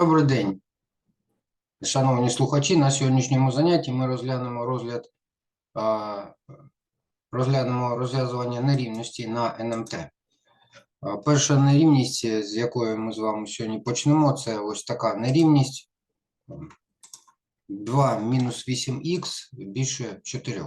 Добрий день, шановні слухачі. На сьогоднішньому занятті ми розглянемо розгляд розглянемо розв'язування нерівності на НМТ. Перша нерівність, з якої ми з вами сьогодні почнемо, це ось така нерівність. 2 мінус 8х більше 4.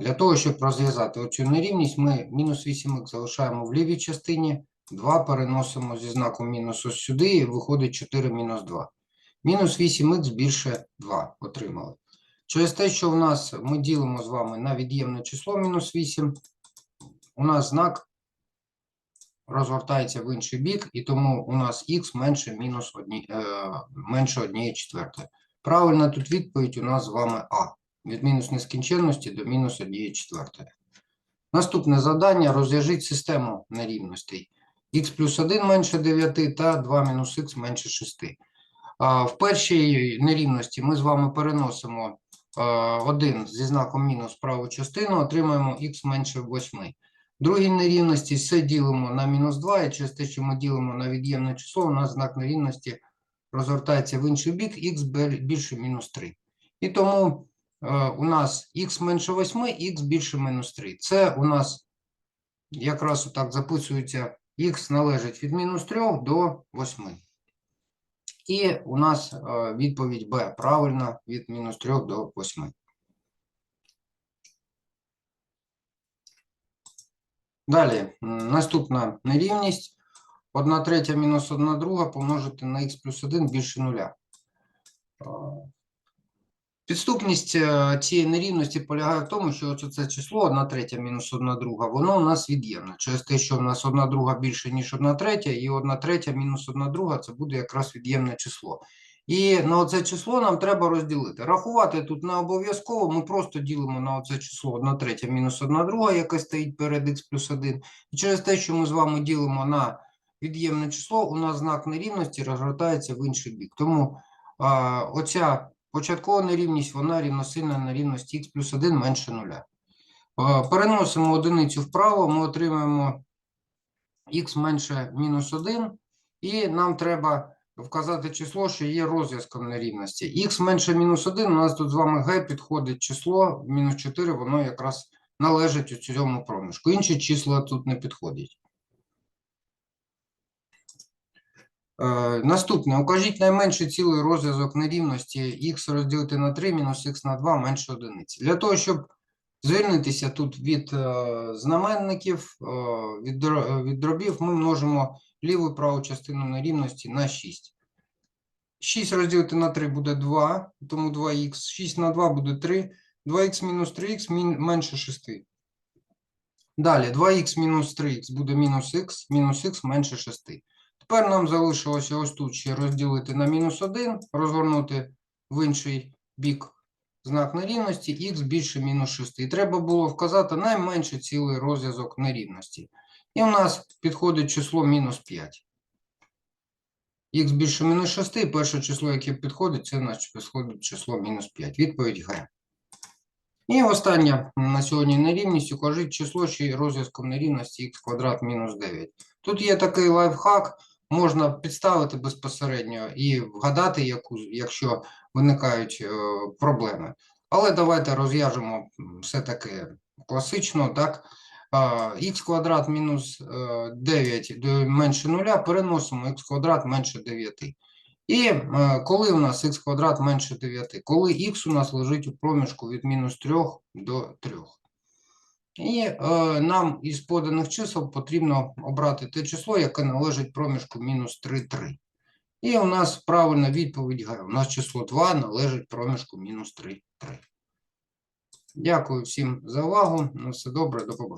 Для того, щоб розв'язати оцю нерівність, ми мінус 8х залишаємо в лівій частині, 2 переносимо зі знаком мінус ось сюди, і виходить 4 мінус 2. Мінус 8х більше 2 отримали. Через те, що в нас ми ділимо з вами на від'ємне число мінус 8, у нас знак розгортається в інший бік, і тому у нас х менше мінус 1, е, менше 1 четвертої. Правильна тут відповідь у нас з вами А. Від мінус нескінченності до мінус 1 четвертої. Наступне завдання розв'яжіть систему нерівностей. Х плюс 1 менше 9 та 2 мінус х менше 6. А, В першій нерівності ми з вами переносимо 1 зі знаком мінус праву частину, отримаємо х менше 8. В другій нерівності все ділимо на мінус 2, і через те, що ми ділимо на від'ємне число, у нас знак нерівності розгортається в інший бік, х більше мінус 3. І тому у нас х менше 8, х більше мінус 3. Це у нас якраз отак записується х належить від мінус 3 до 8. І у нас е, відповідь Б правильна від мінус 3 до 8. Далі, наступна нерівність. 1 третя мінус 1 друга помножити на х плюс 1 більше нуля. Підступність е, цієї нерівності полягає в тому, що це число 1 третя мінус 1 друга, воно у нас від'ємне. Через те, що у нас 1 друга більше, ніж 1 третя, і 1 третя мінус 1 друга це буде якраз від'ємне число. І на оце число нам треба розділити. Рахувати тут не обов'язково, ми просто ділимо на оце число 1 третя мінус 1 друга, яке стоїть перед х плюс 1. І через те, що ми з вами ділимо на від'ємне число, у нас знак нерівності розгортається в інший бік. Тому а, оця Початкова нерівність, вона рівносильна на рівності х плюс 1 менше 0. Переносимо одиницю вправо, ми отримаємо х менше мінус 1, і нам треба вказати число, що є розв'язком нерівності. х менше мінус 1, у нас тут з вами g підходить число, мінус 4, воно якраз належить у цьому проміжку. Інші числа тут не підходять. Е, Наступне. Укажіть найменший цілий розв'язок нерівності х розділити на 3 мінус х на 2 менше одиниці. Для того, щоб звільнитися тут від е, знаменників, е, від, дробів, ми множимо ліву праву частину нерівності на 6. 6 розділити на 3 буде 2, тому 2х. 6 на 2 буде 3. 2х мінус 3х менше 6. Далі 2х мінус 3х буде мінус х, мінус х менше 6. Тепер нам залишилося ось тут ще розділити на мінус 1, розгорнути в інший бік знак нерівності, х більше мінус 6. І треба було вказати найменший цілий розв'язок нерівності. І у нас підходить число мінус 5. х більше мінус 6, і перше число, яке підходить, це нас підходить число мінус 5. Відповідь Г. І остання на сьогодні нерівність. Укажіть число, є розв'язком нерівності х квадрат мінус 9. Тут є такий лайфхак, можна підставити безпосередньо і вгадати, яку, якщо виникають е, проблеми. Але давайте розв'яжемо все-таки класично, так? х квадрат мінус е, 9 менше 0 переносимо х квадрат менше 9. І е, коли у нас х квадрат менше 9? Коли х у нас лежить у проміжку від мінус 3 до 3. І е, нам із поданих чисел потрібно обрати те число, яке належить проміжку мінус 3, 3. І у нас правильна відповідь. У нас число 2 належить проміжку мінус 3, 3. Дякую всім за увагу. На все добре, до побачення.